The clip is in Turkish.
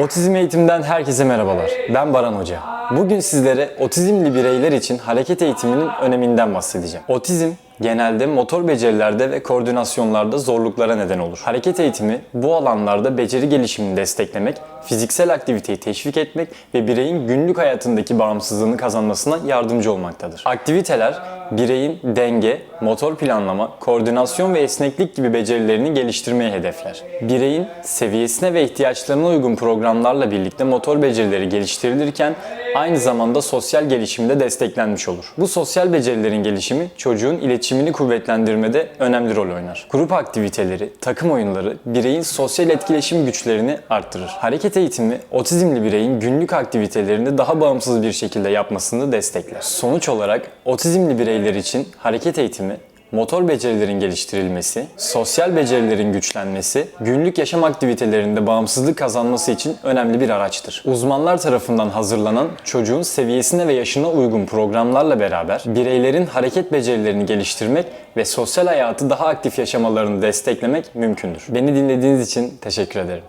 Otizm eğitimden herkese merhabalar. Ben Baran Hoca. Bugün sizlere otizmli bireyler için hareket eğitiminin öneminden bahsedeceğim. Otizm genelde motor becerilerde ve koordinasyonlarda zorluklara neden olur. Hareket eğitimi bu alanlarda beceri gelişimini desteklemek, fiziksel aktiviteyi teşvik etmek ve bireyin günlük hayatındaki bağımsızlığını kazanmasına yardımcı olmaktadır. Aktiviteler bireyin denge, motor planlama, koordinasyon ve esneklik gibi becerilerini geliştirmeyi hedefler. Bireyin seviyesine ve ihtiyaçlarına uygun programlarla birlikte motor becerileri geliştirilirken aynı zamanda sosyal gelişimi de desteklenmiş olur. Bu sosyal becerilerin gelişimi çocuğun iletişimini kuvvetlendirmede önemli rol oynar. Grup aktiviteleri, takım oyunları bireyin sosyal etkileşim güçlerini arttırır. Hareket eğitimi otizmli bireyin günlük aktivitelerini daha bağımsız bir şekilde yapmasını destekler. Sonuç olarak otizmli bireyler için hareket eğitimi motor becerilerin geliştirilmesi, sosyal becerilerin güçlenmesi, günlük yaşam aktivitelerinde bağımsızlık kazanması için önemli bir araçtır. Uzmanlar tarafından hazırlanan çocuğun seviyesine ve yaşına uygun programlarla beraber bireylerin hareket becerilerini geliştirmek ve sosyal hayatı daha aktif yaşamalarını desteklemek mümkündür. Beni dinlediğiniz için teşekkür ederim.